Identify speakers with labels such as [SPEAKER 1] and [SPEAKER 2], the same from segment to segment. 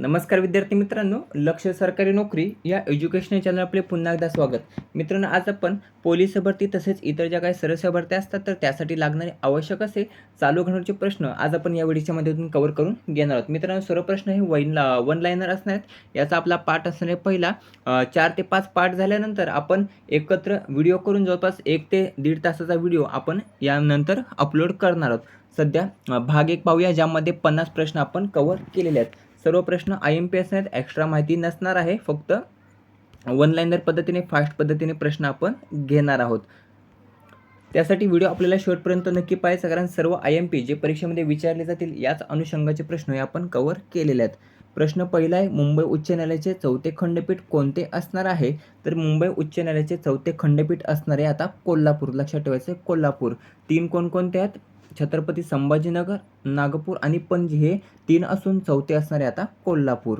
[SPEAKER 1] नमस्कार विद्यार्थी मित्रांनो लक्ष सरकारी नोकरी या एज्युकेशनल चॅनल आपले पुन्हा एकदा स्वागत. मित्रांनो आज आपण पोलीस भरती तसेच इतर ज्या काही सरस्य भरत्या असतात तर त्यासाठी लागणारे आवश्यक असे चालू घडण्याचे प्रश्न आज आपण या व्हिडिओच्या माध्यमातून कव्हर करून घेणार आहोत. मित्रांनो सर्व प्रश्न हे वन वन लाईनर असणार आहेत. याचा आपला पाठ असणार आहे पहिला चार ते पाच पाठ झाल्यानंतर आपण एकत्र व्हिडिओ करून जवळपास एक ते दीड तासाचा व्हिडिओ आपण यानंतर अपलोड करणार आहोत. सध्या भाग एक पाहूया ज्यामध्ये पन्नास प्रश्न आपण कव्हर केलेले आहेत. सर्व प्रश्न आय एम पी एस आहेत एक्स्ट्रा माहिती नसणार आहे. फक्त वन लाईनर पद्धतीने फास्ट पद्धतीने प्रश्न आपण घेणार आहोत. त्यासाठी व्हिडिओ आपल्याला शेवटपर्यंत नक्की पाहायचा कारण सर्व आय एम पी जे परीक्षेमध्ये विचारले जातील याच अनुषंगाचे प्रश्न हे आपण कव्हर केलेले आहेत. प्रश्न पहिला आहे मुंबई उच्च न्यायालयाचे चौथे खंडपीठ कोणते असणार आहे? तर मुंबई उच्च न्यायालयाचे चौथे खंडपीठ असणार आहे आता कोल्हापूर. लक्षात ठेवायचं कोल्हापूर. तीन कोणकोणते आहेत? छत्रपती संभाजीनगर नागपूर आणि पणजी हे तीन असून चौथे असणारे आता कोल्हापूर.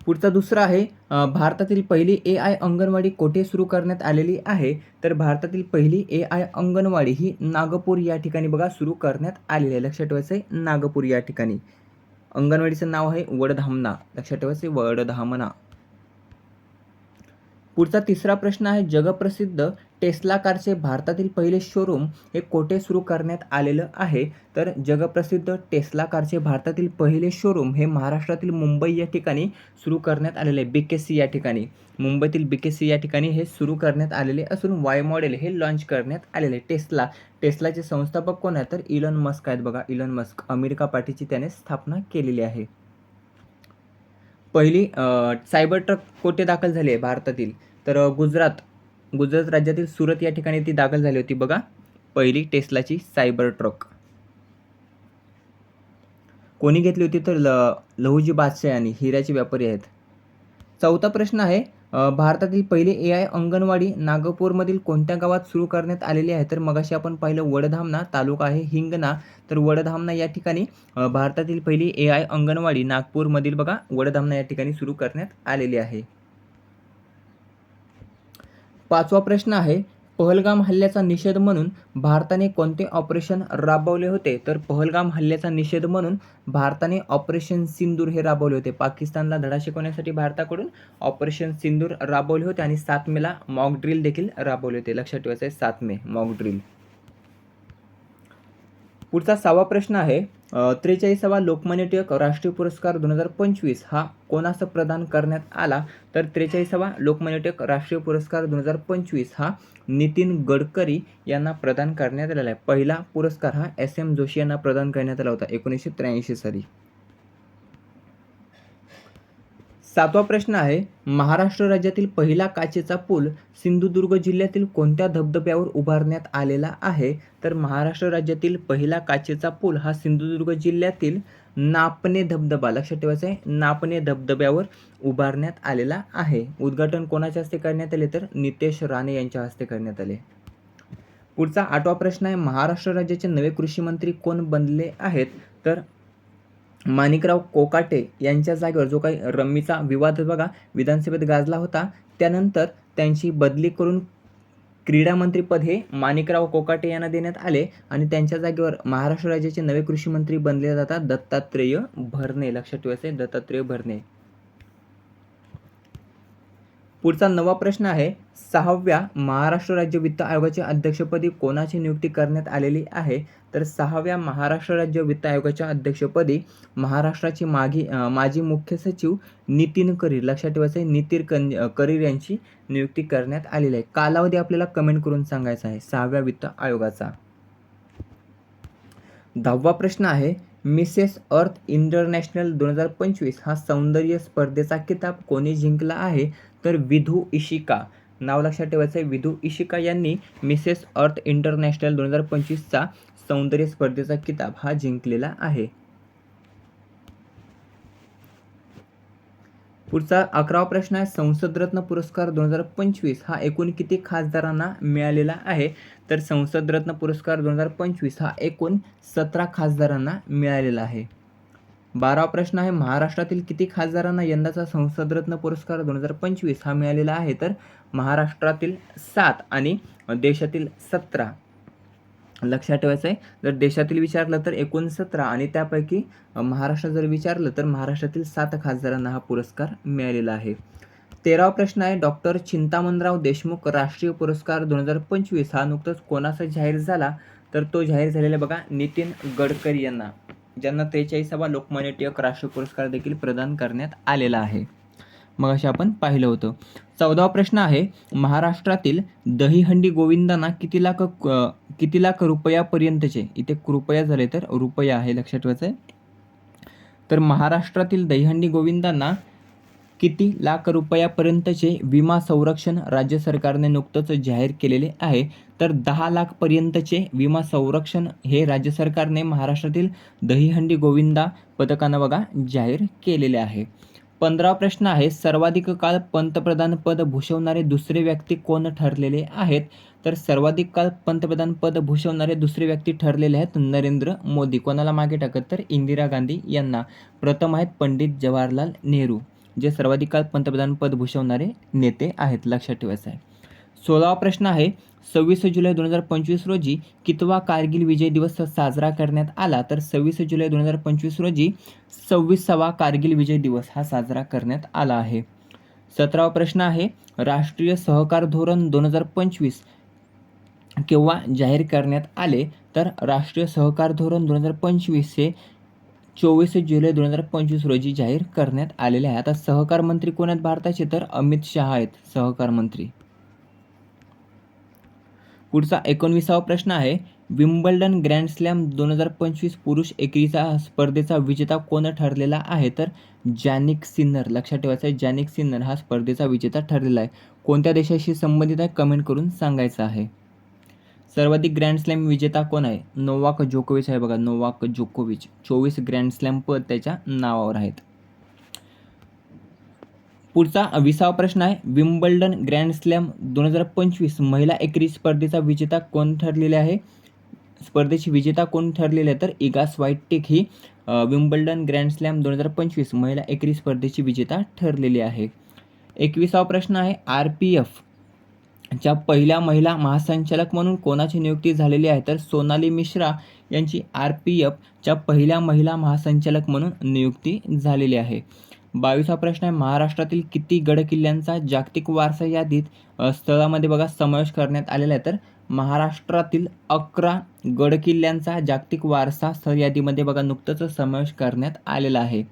[SPEAKER 1] पुढचा दुसरा आहे भारतातील पहिली ए आय अंगणवाडी कोठे सुरू करण्यात आलेली आहे? तर भारतातील पहिली ए आय अंगणवाडी ही नागपूर या ठिकाणी बघा सुरू करण्यात आलेली आहे. लक्षात ठेवायचं आहे नागपूर या ठिकाणी. अंगणवाडीचं नाव आहे वडधामना लक्षात ठेवायचं आहे वडधामना पुढचा तिसरा प्रश्न आहे जगप्रसिद्ध टेस्ला कारचे भारतातील पहिले शोरूम हे कोठे सुरू करण्यात आलेलं आहे? तर जगप्रसिद्ध टेस्ला कारचे भारतातील पहिले शोरूम हे महाराष्ट्रातील मुंबई या ठिकाणी सुरू करण्यात आलेले आहे बी के सी या ठिकाणी. मुंबईतील बी के सी या ठिकाणी हे सुरू करण्यात आलेले असून वाय मॉडेल हे लॉन्च करण्यात आलेले टेस्ला. टेस्लाचे संस्थापक कोण आहेत? तर इलॉन मस्क आहेत बघा इलॉन मस्क अमेरिका पार्टीची त्याने स्थापना केलेली आहे. पहिली सायबर ट्रक कोठे दाखल झाली आहे? भारतातील. तर गुजरात गुजरात राज्यातील सुरत या ठिकाणी ती दाखल झाली होती बघा. पहिली टेस्लाची सायबर ट्रक. कोणी घेतली होती तर ल लहुजी बादशाह आणि हिऱ्याचे व्यापारी आहेत. चौथा प्रश्न आहे भारतातील पहिली ए आय अंगणवाडी नागपूरमधील कोणत्या गावात सुरू करण्यात आलेली आहे? तर मगाशी आपण पाहिलं वडधामना तालुका आहे हिंगणा. तर वडधामना या ठिकाणी भारतातील पहिली ए आय अंगणवाडी नागपूरमधील बघा वडधामना या ठिकाणी सुरू करण्यात आलेली आहे. पाचवा प्रश्न आहे पहलगाम हल्ल्याचा निषेध म्हणून भारताने कोणते ऑपरेशन राबवले होते? तर पहलगाम हल्ल्याचा निषेध म्हणून भारताने ऑपरेशन सिंदूर हे राबवले होते. पाकिस्तानला धडा शिकवण्यासाठी भारताकडून ऑपरेशन सिंदूर राबवले होते आणि सात मेला मॉक ड्रिल देखील राबवले होते. लक्षात ठेवायचं आहे सात मे मॉक ड्रिल पुढचा सहावा प्रश्न आहे त्रेचाळीसावा लोकमान्य टिळक राष्ट्रीय पुरस्कार दोन हजार पंचवीस हा कोणास प्रदान करण्यात आला? तर त्रेचाळीसावा लोकमान्य टिळक राष्ट्रीय पुरस्कार दोन हजार पंचवीस हा नितीन गडकरी यांना प्रदान करण्यात आलेला आहे. पहिला पुरस्कार हा एस एम जोशी यांना प्रदान करण्यात आला होता एकोणीसशे त्र्याऐंशी साली. सातवा प्रश्न आहे महाराष्ट्र राज्यातील पहिला काचेचा पूल सिंधुदुर्ग जिल्ह्यातील कोणत्या धबधब्यावर उभारण्यात आलेला आहे? तर महाराष्ट्र राज्यातील पहिला काचेचा पूल हा सिंधुदुर्ग जिल्ह्यातील नापणे धबधबा लक्षात ठेवायचं आहे नापणे धबधब्यावर उभारण्यात आलेला आहे. उद्घाटन कोणाच्या हस्ते करण्यात आले? तर नितेश राणे यांच्या हस्ते करण्यात आले. पुढचा आठवा प्रश्न आहे महाराष्ट्र राज्याचे नवे कृषी मंत्री कोण बनले आहेत? तर माणिकराव कोकाटे यांच्या जागेवर जो काही रम्मीचा विवाद बघा विधानसभेत गाजला होता त्यानंतर त्यांची बदली करून क्रीडामंत्रीपद हे माणिकराव कोकाटे यांना देण्यात आले आणि त्यांच्या जागेवर महाराष्ट्र राज्याचे नवे कृषी मंत्री बनले जातात दत्तात्रेय भरणे. लक्षात ठेवायचे दत्तात्रेय भरणे. पुढचा नवा प्रश्न आहे सहाव्या महाराष्ट्र राज्य वित्त आयोगाच्या अध्यक्षपदी कोणाची नियुक्ती करण्यात आलेली आहे? तर सहाव्या महाराष्ट्र राज्य वित्त आयोगाच्या अध्यक्षपदी महाराष्ट्राची मागी माजी मुख्य सचिव नितीन करीर लक्षात ठेवायचं आहे नितीन कन करीर यांची नियुक्ती करण्यात आलेली आहे. कालावधी आपल्याला कमेंट करून सांगायचा आहे सहाव्या वित्त आयोगाचा. दहावा प्रश्न आहे मिसेस अर्थ इंटरनॅशनल दोन हजार पंचवीस हा सौंदर्य स्पर्धेचा किताब कोणी जिंकला आहे? तर विधू इशिका. नाव लक्षात ठेवायचं आहे विधू इशिका यांनी मिसेस अर्थ इंटरनॅशनल दोन हजार पंचवीसचा सौंदर्य स्पर्धेचा किताब हा जिंकलेला आहे. पुढचा अकरावा प्रश्न आहे संसदरत्न पुरस्कार दोन हजार पंचवीस हा एकूण किती खासदारांना मिळालेला आहे? तर संसदरत्न पुरस्कार दोन हजार पंचवीस हा एकूण सतरा खासदारांना मिळालेला आहे. बारावा प्रश्न आहे महाराष्ट्रातील किती खासदारांना यंदाचा संसदरत्न पुरस्कार दोन हजार पंचवीस हा मिळालेला आहे? तर महाराष्ट्रातील सात आणि देशातील सतरा. लक्षात ठेवायचं आहे जर देशातील विचारलं तर एकूण सतरा आणि त्यापैकी महाराष्ट्र जर विचारलं तर महाराष्ट्रातील सात खासदारांना हा पुरस्कार मिळालेला आहे. तेरावा प्रश्न आहे डॉक्टर चिंतामणराव देशमुख राष्ट्रीय पुरस्कार दोन हजार पंचवीस हा नुकताच कोणाचा जाहीर झाला? तर तो जाहीर झालेला बघा नितीन गडकरी यांना ज्यांना त्रेचाळीसावा लोकमान्य टिळक राष्ट्रीय पुरस्कार देखील प्रदान करण्यात आलेला आहे. मग असे आपण पाहिलं होतं. चौदावा प्रश्न आहे महाराष्ट्रातील दहीहंडी गोविंदांना किती लाख किती लाख रुपयापर्यंतचे इथे कृपया झाले तर रुपया आहे लक्षात ठेवायचं आहे तर महाराष्ट्रातील दहीहंडी गोविंदांना किती लाख रुपयापर्यंतचे विमा संरक्षण राज्य सरकारने नुकतंच जाहीर केलेले आहे तर दहा लाखपर्यंतचे विमा संरक्षण हे राज्य सरकारने महाराष्ट्रातील दहीहंडी गोविंदा पथकानं बघा जाहीर केलेले आहे. पंधरा प्रश्न आहे सर्वाधिक काळ पंतप्रधान पद भूषवणारे दुसरे व्यक्ती कोण ठरलेले आहेत? तर सर्वाधिक काळ पंतप्रधान पद भूषवणारे दुसरे व्यक्ती ठरलेले आहेत नरेंद्र मोदी. कोणाला मागे टाकत? तर इंदिरा गांधी यांना. प्रथम आहेत पंडित जवाहरलाल नेहरू. जे सर्वाधिक काळ पंतप्रधान पद भूषवणारे नेते आहेत लक्षात ठेवायचं आहे. सोळावा प्रश्न आहे सव्वीस जुलै दोन हजार पंचवीस रोजी कितवा कारगिल विजय दिवस साजरा करण्यात आला? तर सव्वीस जुलै दोन हजार पंचवीस रोजी सव्वीसावा कारगिल विजय दिवस हा साजरा करण्यात आला आहे. सतरावा प्रश्न आहे राष्ट्रीय सहकार धोरण दोन हजार पंचवीस केव्हा जाहीर करण्यात आले? तर राष्ट्रीय सहकार धोरण दोन हजार पंचवीस हे चोवीस जुलै दोन हजार पंचवीस रोजी जाहीर करण्यात आलेले आहे आता सहकार मंत्री कोण आहेत भारताचे? तर अमित शहा आहेत. सहकार मंत्री. पुढचा एकोणविसावा प्रश्न आहे विम्बल्डन ग्रँड स्लॅम दोन हजार पंचवीस पुरुष एकेरीचा स्पर्धेचा विजेता कोण ठरलेला आहे? तर जॅनिक सिन्नर. लक्षात ठेवायचं आहे जॅनिक सिन्नर हा स्पर्धेचा विजेता ठरलेला आहे. कोणत्या देशाशी संबंधित आहे? कमेंट करून सांगायचं आहे. सर्वाधिक ग्रँड स्लॅम विजेता कोण आहे? नोवाक जोकोविच आहे बघा. नोवाक जोकोविच. चोवीस ग्रँड स्लॅम पद त्याच्या नावावर आहेत. पुढचा विसावा प्रश्न आहे. विम्बल्डन ग्रँड स्लॅम दोन हजार पंचवीस महिला एकेरी स्पर्धेचा विजेता कोण ठरलेले आहे? स्पर्धेची विजेता कोण ठरलेले आहे? तर इगास वाईटेक ही विम्बल्डन ग्रँड स्लॅम दोन हजार पंचवीस महिला एकेरी स्पर्धेची विजेता ठरलेली आहे. एकविसावा प्रश्न आहे. आर पी एफ च्या पहिल्या महिला महासंचालक म्हणून कोणाची नियुक्ती झालेली आहे तर सोनाली मिश्रा यांची आर पी एफच्या पहिल्या महिला महासंचालक म्हणून नियुक्ती झालेली आहे. बावीसा प्रश्न आहे महाराष्ट्रातील किती गडकिल्ल्यांचा जागतिक वारसा यादीत स्थळामध्ये बघा समावेश करण्यात आलेला आहे तर महाराष्ट्रातील अकरा गडकिल्ल्यांचा जागतिक वारसा स्थळ यादीमध्ये बघा नुकतंच समावेश करण्यात आलेला आहे.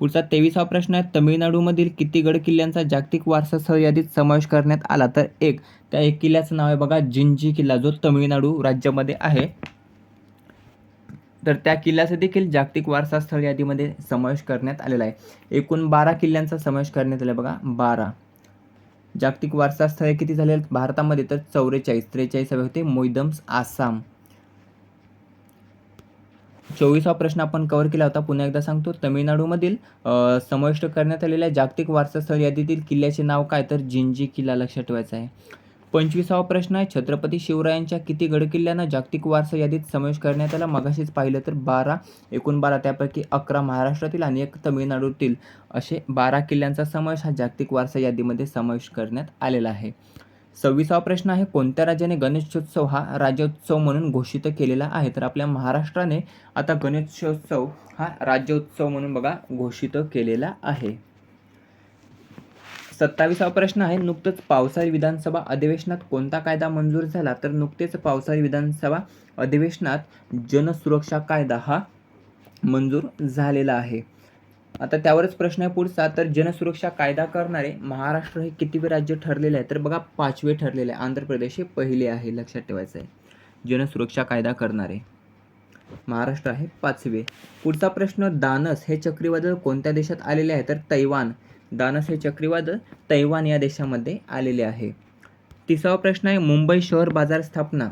[SPEAKER 1] पुढचा तेवीसावा प्रश्न आहे तमिळनाडूमधील किती गड किल्ल्यांचा जागतिक वारसा स्थळ यादीत समावेश करण्यात आला? तर एक त्या एक किल्ल्याचं नाव आहे बघा जिंजी किल्ला जो तमिळनाडू राज्यामध्ये आहे. तर त्या किल्ल्याचा देखील जागतिक वारसा स्थळ यादीमध्ये समावेश करण्यात आलेला आहे. एकूण बारा किल्ल्यांचा समावेश करण्यात आला आहे बघा बारा. जागतिक वारसा स्थळे किती झाले? आहेत भारतामध्ये तर चौवेचाळीस त्रेचाळीस हवे होते मोईदम्स आसाम. चोवीसा प्रश्न आपण कव्हर केला होता. पुन्हा एकदा सांगतो. तमिळनाडूमधील समाविष्ट करण्यात आलेल्या जागतिक वारसास्थळ यादीतील किल्ल्याचे नाव काय? तर जिंजी किल्ला लक्षात ठेवायचा आहे. पंचवीसावा प्रश्न आहे छत्रपती शिवरायांच्या किती गडकिल्ल्यांना जागतिक वारसा यादीत समावेश करण्यात आला? मगाशीच पाहिलं तर बारा एकूण बारा त्यापैकी अकरा महाराष्ट्रातील आणि एक तमिळनाडूतील असे बारा किल्ल्यांचा समावेश हा जागतिक वारसा यादीमध्ये समावेश करण्यात आलेला आहे. सव्वीसावा प्रश्न आहे कोणत्या राज्याने गणेशोत्सव हा राज्योत्सव म्हणून घोषित केलेला आहे? तर आपल्या महाराष्ट्राने आता गणेशोत्सव हा राज्योत्सव म्हणून बघा घोषित केलेला आहे. सत्तावीसावा प्रश्न आहे नुकतंच पावसाळी विधानसभा अधिवेशनात कोणता कायदा मंजूर झाला? तर नुकतेच पावसाळी विधानसभा अधिवेशनात जनसुरक्षा कायदा हा मंजूर झालेला आहे. आता त्यावरच प्रश्न आहे पुढचा. तर जनसुरक्षा कायदा करणारे महाराष्ट्र हे कितीवे राज्य ठरलेले आहे? तर बघा पाचवे ठरलेले आहे. आंध्र प्रदेश हे पहिले आहे लक्षात ठेवायचं आहे. जनसुरक्षा कायदा करणारे महाराष्ट्र आहे पाचवे. पुढचा प्रश्न दानस हे चक्रीवादळ कोणत्या देशात आलेले आहे? तर तैवान. दानस हे चक्रीवादळ तैवान या देशामध्ये आलेले आहे. तिसरा प्रश्न आहे मुंबई शहर बाजार स्थापना.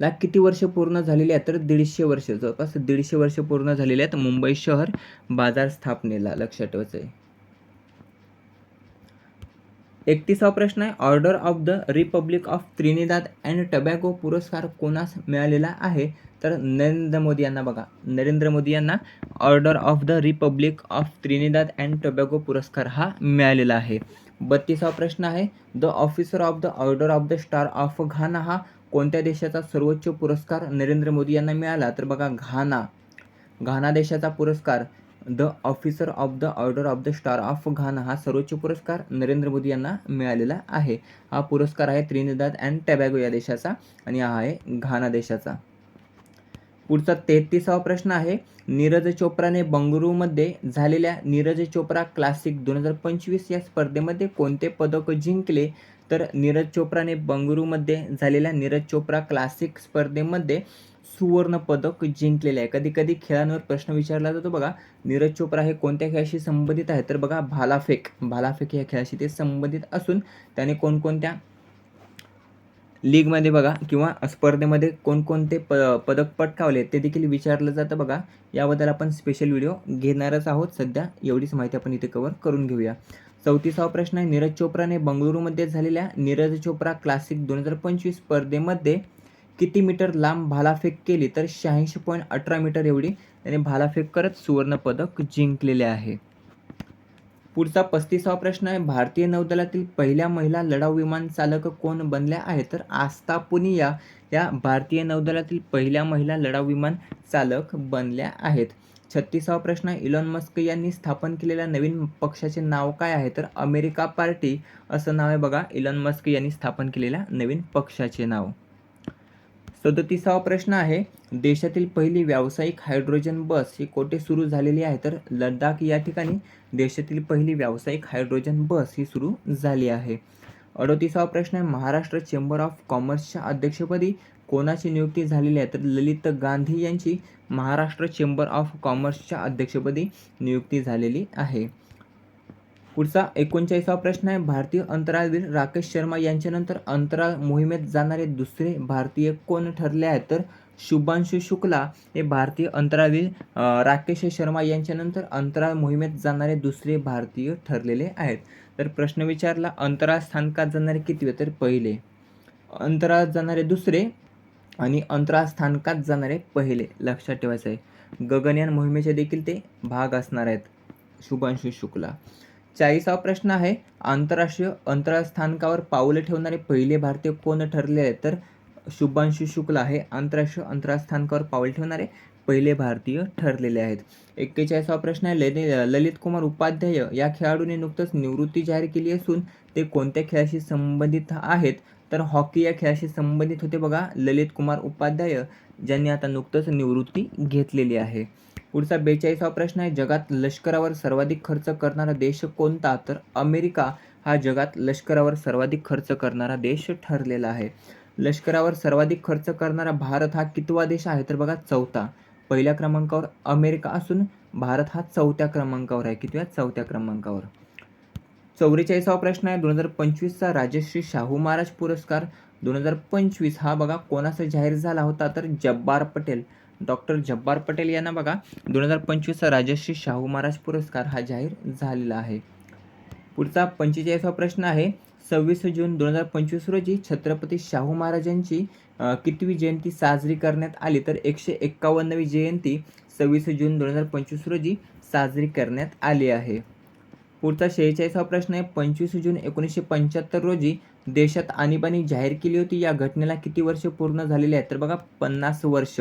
[SPEAKER 1] ला किती वर्ष पूर्ण झालेली आहेत तर दीडशे वर्ष जवळपास दीडशे वर्ष पूर्ण झालेली आहेत मुंबई शहर बाजार स्थापनेला लक्षात ठेवायचं आहे एकतीसावा प्रश्न आहे Order of the Republic of Trinidad and Tobago पुरस्कार कोणास मिळालेला आहे? तर नरेंद्र मोदी यांना बघा. नरेंद्र मोदी यांना Order of the Republic of Trinidad and Tobago पुरस्कार हा मिळालेला आहे. बत्तीसावा प्रश्न आहे the Officer of the Order of the Star of Ghana हा कोणत्या देशाचा सर्वोच्च पुरस्कार नरेंद्र मोदी यांना मिळाला? तर बघा घाना. घाना देशाचा पुरस्कार the Officer of the Order of the Star of Ghana हा सर्वोच्च पुरस्कार नरेंद्र मोदी यांना मिळालेला आहे. हा पुरस्कार आहे त्रिनिदाद अँड टॅबॅगो या देशाचा आणि हा आहे घाना देशाचा. पुढचा तेहतीसावा प्रश्न आहे नीरज चोप्राने बंगळुरूमध्ये झालेल्या नीरज चोप्रा क्लासिक दोन हजार पंचवीस या स्पर्धेमध्ये कोणते पदक जिंकले? तर नीरज चोप्राने बंगळुरूमध्ये झालेल्या नीरज चोप्रा क्लासिक स्पर्धेमध्ये सुवर्ण पदक जिंकलेले आहे. कधी कधी खेळांवर प्रश्न विचारला जातो बघा नीरज चोप्रा हे कोणत्या खेळाशी संबंधित आहे तर बघा भालाफेक. भालाफेक या खेळाशी ते संबंधित असून त्याने कोणकोणत्या लीगमध्ये बघा किंवा स्पर्धेमध्ये कोणकोणते प पदक पटकावले ते देखील विचारलं जातं बघा. याबद्दल आपण स्पेशल व्हिडिओ घेणारच आहोत. सध्या एवढीच माहिती आपण इथे कवर करून घेऊया. चौतीसावा प्रश्न आहे. नीरज चोप्राने बंगळुरूमध्ये झालेल्या नीरज चोप्रा क्लासिक दोन हजार पंचवीस स्पर्धेमध्ये किती मीटर लांब भालाफेक केली? तर शहाऐंशी पॉईंट अठरा मीटर एवढी त्याने भालाफेक करत सुवर्णपदक जिंकलेले आहे. पुढचा पस्तीसावा प्रश्न आहे. भारतीय नौदलातील पहिल्या महिला लढाऊ विमान चालक कोण बनल्या आहेत? तर आस्था पुनिया या भारतीय नौदलातील पहिल्या महिला लढाऊ विमान चालक बनल्या आहेत. छत्तीसावा प्रश्न इलॉन मस्क यांनी स्थापन केलेल्या नवीन पक्षाचे नाव काय आहे? तर अमेरिका पार्टी असं नाव आहे बघा. इलॉन मस्क यांनी स्थापन केलेल्या नवीन पक्षाचे नाव. सदतीसावा प्रश्न आहे देशातील पहिली व्यावसायिक हायड्रोजन बस ही कोठे सुरू झालेली आहे? तर लडाख या ठिकाणी देशातील पहिली व्यावसायिक हायड्रोजन बस ही सुरू झाली आहे. अडोतीसावा प्रश्न आहे महाराष्ट्र चेंबर ऑफ कॉमर्सच्या अध्यक्षपदी कोणाची नियुक्ती झालेली आहे? तर ललित गांधी यांची महाराष्ट्र चेंबर ऑफ कॉमर्सच्या अध्यक्षपदी नियुक्ती झालेली आहे. पुढचा एकोणचाळीसावा प्रश्न आहे. भारतीय अंतराळवीर राकेश शर्मा यांच्यानंतर अंतराळ मोहिमेत जाणारे दुसरे भारतीय कोण ठरले आहेत? तर शुभांशु शुक्ला हे भारतीय अंतराळवीर राकेश शर्मा यांच्यानंतर अंतराळ मोहिमेत जाणारे दुसरे भारतीय ठरलेले आहेत. तर प्रश्न विचारला अंतराळ स्थानकात जाणारे कितवे तर पहिले अंतराळात जाणारे दुसरे आणि अंतराळ स्थानकात जाणारे पहिले लक्षात ठेवायचं आहे. गगनयान मोहिमेचे देखील ते भाग असणार आहेत. शुभांशु शुक्ला. चाळीसावा प्रश्न आहे आंतरराष्ट्रीय अंतराळ स्थानकावर ठेवणारे पहिले भारतीय कोण ठरले आहेत? तर शुभांशु शुक्ला हे आंतरराष्ट्रीय अंतराळ स्थानकावर पाऊल ठेवणारे पहिले भारतीय ठरलेले आहेत. एक्केचाळीसावा प्रश्न आहे ललित ललित कुमार उपाध्याय या खेळाडूने नुकतंच निवृत्ती जाहीर केली असून ते कोणत्या खेळाशी संबंधित आहेत? तर हॉकी या खेळाशी संबंधित होते बघा ललित कुमार उपाध्याय ज्यांनी आता नुकतंच निवृत्ती घेतलेली आहे. पुढचा बेचाळीसावा प्रश्न आहे जगात लष्करावर सर्वाधिक खर्च करणारा देश कोणता? तर अमेरिका हा जगात लष्करावर सर्वाधिक खर्च करणारा देश ठरलेला आहे. लष्करावर सर्वाधिक खर्च करणारा भारत हा कितवा देश आहे? तर बघा चौथा. पहिल्या क्रमांकावर अमेरिका असून भारत हा चौथ्या क्रमांकावर आहे. कितव्या? चौथ्या क्रमांकावर. चौवेचाळीसावा प्रश्न आहे. दोन हजार पंचवीसचा राजश्री शाहू महाराज पुरस्कार. दोन हजार पंचवीस हा बघा कोणाचा जाहीर झाला होता तर जब्बार पटेल. डॉक्टर जब्बार पटेल यांना बघा. दोन हजार पंचवीसचा राजश्री शाहू महाराज पुरस्कार हा जाहीर झालेला आहे. पुढचा पंचेचाळीसवा प्रश्न आहे. सव्वीस जून दोन हजार पंचवीस रोजी छत्रपती शाहू महाराजांची कितवी जयंती साजरी करण्यात आली तर एकशे एक्कावन्नवी जयंती सव्वीस जून दोन हजार पंचवीस रोजी साजरी करण्यात आली आहे. पुढचा शेहेचाळीसावा प्रश्न आहे. पंचवीस जून एकोणीसशे पंच्याहत्तर रोजी देशात आणीबाणी जाहीर केली होती. या घटनेला किती वर्ष पूर्ण झालेली आहेत? तर बघा पन्नास वर्ष.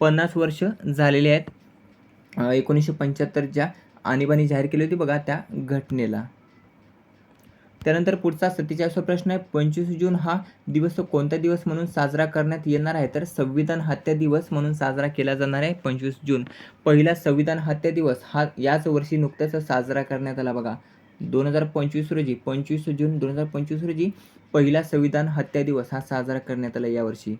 [SPEAKER 1] पन्नास वर्ष झालेली आहेत. एकोणीसशे पंच्याहत्तरच्या आणीबाणी जाहीर केली होती बघा त्या घटनेला. त्यानंतर पुढचा सत्तेचाळीसवा प्रश्न आहे. पंचवीस जून हा दिवस कोणता दिवस म्हणून साजरा करण्यात येणार आहे? तर संविधान हत्या दिवस म्हणून साजरा केला जाणार आहे पंचवीस जून. पहिला संविधान हत्या दिवस हा याच वर्षी नुकताच साजरा करण्यात आला बघा. दोन हजार पंचवीस रोजी पंचवीस जून दोन हजार पंचवीस रोजी पहिला संविधान हत्या दिवस हा साजरा करण्यात आला यावर्षी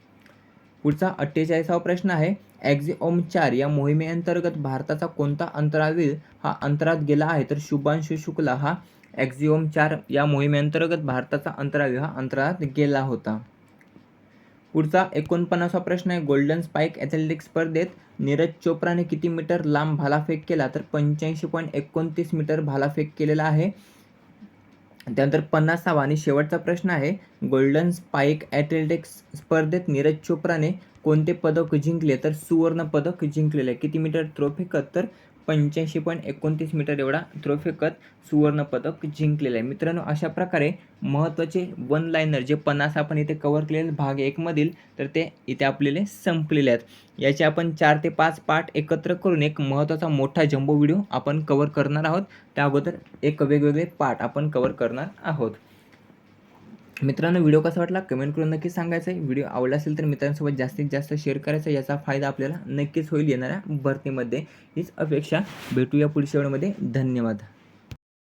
[SPEAKER 1] पुढचा अठ्ठेचाळीसावा प्रश्न आहे. एक्झिओम चार या मोहिमेअंतर्गत भारताचा कोणता अंतराळवीर हा अंतरात गेला आहे? तर शुभांशु शुक्ला हा एक्झिओम चार या मोहिमेअंतर्गत भारताचा अंतराळ हा अंतराळात गेला होता. पुढचा एकोणपन्नासवा प्रश्न आहे गोल्डन स्पाईक ॲथलेटिक्स स्पर्धेत नीरज चोप्राने किती मीटर लांब भालाफेक केला? तर पंच्याऐंशी पॉईंट एकोणतीस मीटर भालाफेक केलेला आहे. त्यानंतर पन्नासावा आणि शेवटचा प्रश्न आहे गोल्डन स्पाईक ॲथलेटिक्स स्पर्धेत नीरज चोप्राने कोणते पदक जिंकले? तर सुवर्ण पदक जिंकलेले आहे. किती मीटर? थ्रो फेकत तर पंच्याऐंशी पॉईंट एकोणतीस मीटर एवढा थ्रो फेकत सुवर्णपदक जिंकलेलं आहे. मित्रांनो अशा प्रकारे महत्त्वाचे वन लाईनर जे पन्नास आपण इथे कवर केलेले भाग एकमधील तर ते इथे आपल्याला संपलेले आहेत. याचे आपण चार ते पाच पार्ट एकत्र करून एक महत्त्वाचा मोठा जम्बो व्हिडिओ आपण कवर करणार आहोत. त्या अगोदर एक वेगवेगळे पार्ट आपण कवर करणार आहोत. मित्रांनो व्हिडिओ कसा वाटला कमेंट करून नक्की सांगायचं आहे व्हिडिओ आवडला असेल तर मित्रांसोबत जास्तीत जास्त शेअर करायचा याचा फायदा आपल्याला नक्कीच होईल येणाऱ्या भरतीमध्ये. हीच अपेक्षा भेटूया पुढच्या वेळेमध्ये धन्यवाद.